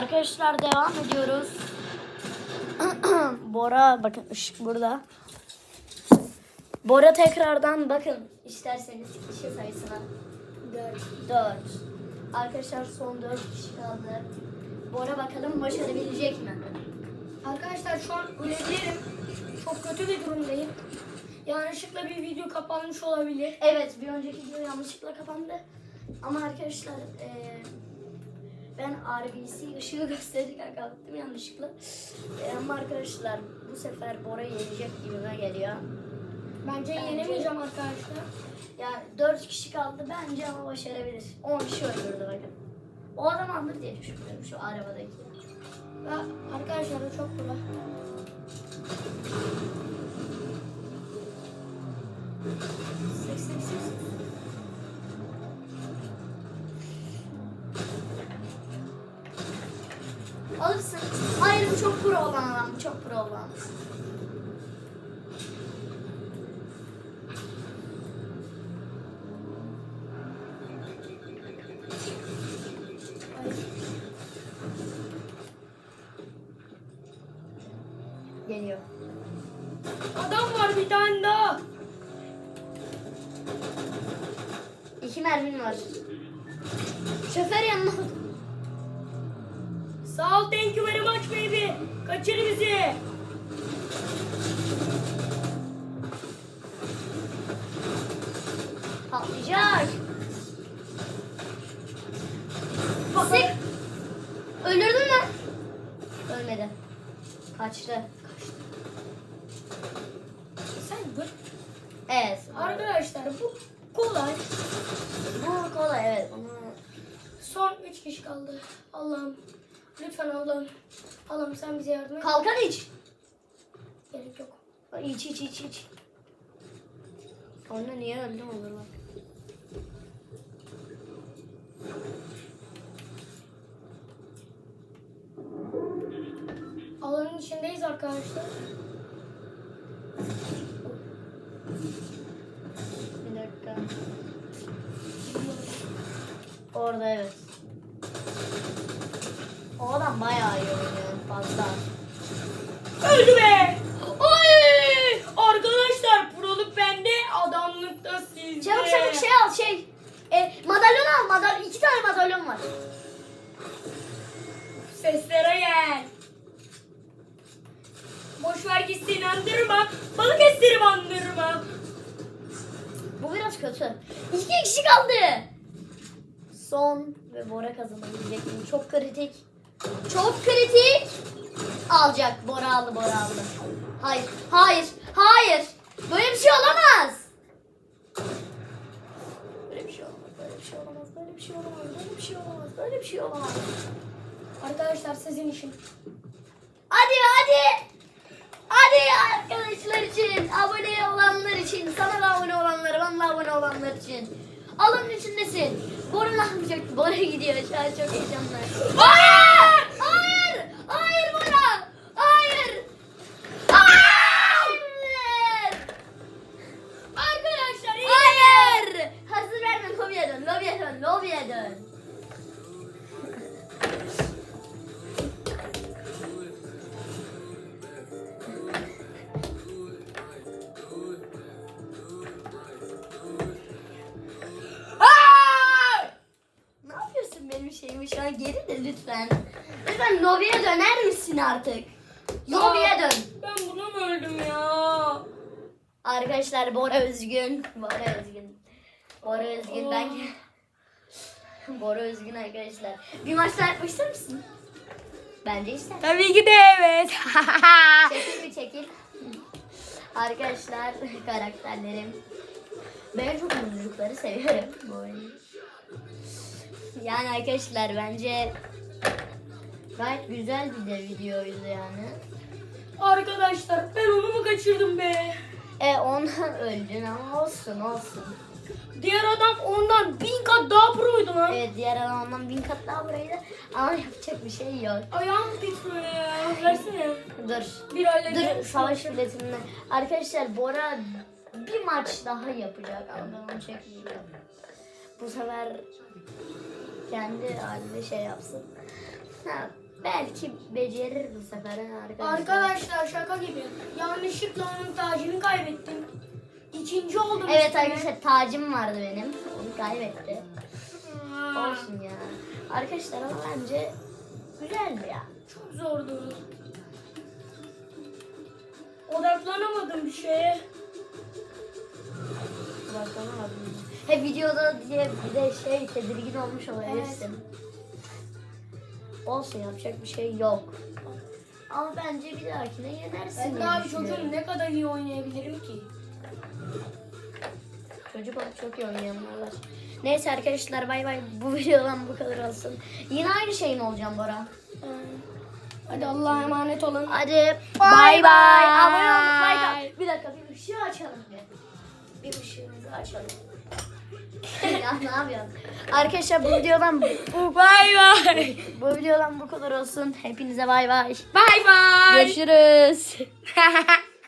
Arkadaşlar devam ediyoruz. Bora bakın ışık burada. Bora tekrardan bakın isterseniz kişi sayısına. 4. 4. Arkadaşlar son 4 kişi kaldı. Bora bakalım başarabilecek mi? Arkadaşlar şu an ölebilirim. Çok kötü bir durumdayım. Yanlışlıkla bir video kapanmış olabilir. Evet bir önceki video yanlışlıkla kapandı. Ama arkadaşlar eee, ben RBC ışığı gösterdik kapattım yanlışlıkla. Eee, ama arkadaşlar bu sefer Bora yenecek gibime geliyor. Bence Bence- yenemeyeceğim arkadaşlar. Yani 4 kişi kaldı bence ama başarabilir. 10 kişi öldürdü bakın. O adam alır diye düşünüyorum şu arabadaki. Ve arkadaşlar da çok kolay. Alırsın. Hayır bu çok pro olan adam. Bu çok pro olan. Geliyor. Adam var bir tane daha. İki mermin var. Şoför yanına. Sağ ol thank you very much baby. Kaçır bizi. Patlayacak. Sık. Öldürdün mü? Ölmedi. Kaçtı. Kaçtı. Sen dur. Evet. Arkadaşlar bu kolay. Bu kolay evet. Son 3 kişi kaldı. Allah'ım. Lütfen Allah'ım. Allah'ım sen bize yardım et. kalkan iç. Gerek yok. İç iç iç iç. Onu niye öldüm olur bak. Alanın içindeyiz arkadaşlar. Bir dakika. Orada evet. O adam bayağı iyi oynuyor fazla. Öldü be! Ay! Arkadaşlar proluk bende, adamlık da sizde. Çabuk çabuk şey al şey. E, madalyon al madalyon. iki tane madalyon var. Seslere gel. Boş ver gitsin andırma. Balık esterim andırma. Bu biraz kötü. İki kişi kaldı. Son ve Bora kazanabilecek mi? Çok kritik. Çok kritik. Alacak. Bora aldı, Bora aldı. Hayır, hayır, hayır. Böyle bir şey olamaz. Böyle bir şey olamaz, böyle bir şey olamaz, böyle bir şey olamaz, şey şey. Arkadaşlar sizin için. Hadi hadi. Hadi arkadaşlar için, abone olanlar için, sana da abone olanlar, bana da abone olanlar için. Alın içindesin. Bora ne yapacak? Bora gidiyor şu çok heyecanlı. Hayır! Geri de lütfen. Lütfen lobiye döner misin artık? Lobiye dön. Ben buna mı öldüm ya? Arkadaşlar Bora Özgün. Bora Özgün. Bora Özgün ben... Bora Özgün arkadaşlar. Bir maç daha yapmak ister misin? Bence ister. Tabii ki de evet. Çekil bir çekil. Arkadaşlar karakterlerim. Ben çok çocukları seviyorum bu oyunu. Yani arkadaşlar bence gayet güzel bir de videoydu yani. Arkadaşlar ben onu mu kaçırdım be? E ondan öldün ama olsun olsun. Diğer adam ondan bin kat daha proydu lan. Evet diğer adam ondan bin kat daha buraydı ama yapacak bir şey yok. Ayağım titriyor ya. Versene. Dur. Bir halledeceğim. Dur savaş biletini. Arkadaşlar Bora bir maç daha yapacak ama ben onu çekmeyeceğim. Bu sefer kendi halinde şey yapsın. Ha, Belki becerir bu sefer arkadaşlar. Arkadaşlar şaka gibi. Yanlışlıkla onun tacını kaybettim. İkinci oldum. Evet üstüne. arkadaşlar tacım vardı benim. Onu kaybetti. Olsun ya. Arkadaşlar ama bence güzeldi ya. Çok zordu. Odaklanamadım bir şeye. Bakamadım. He videoda diye bir de şey tedirgin olmuş olabilirsin. Olsun yapacak bir şey yok. Ama bence bir dahakine yenersin Ben daha bir çocuğum ne kadar iyi oynayabilirim ki? Çocuk olup çok iyi oynayanlar. Neyse arkadaşlar bay bay. Bu videodan bu kadar olsun. Yine aynı şeyin olacağım Bora. Ee, Hadi Allah'a emanet olun. Hadi Bay bay. Abone at. Bir dakika bir ışığı açalım bir. Bir ışığımızı açalım. Ya ne yapıyorsun? Arkadaşlar bu videodan bu, Bay bay. bu videodan bu kadar olsun. Hepinize bay bay. Bay bay. Görüşürüz.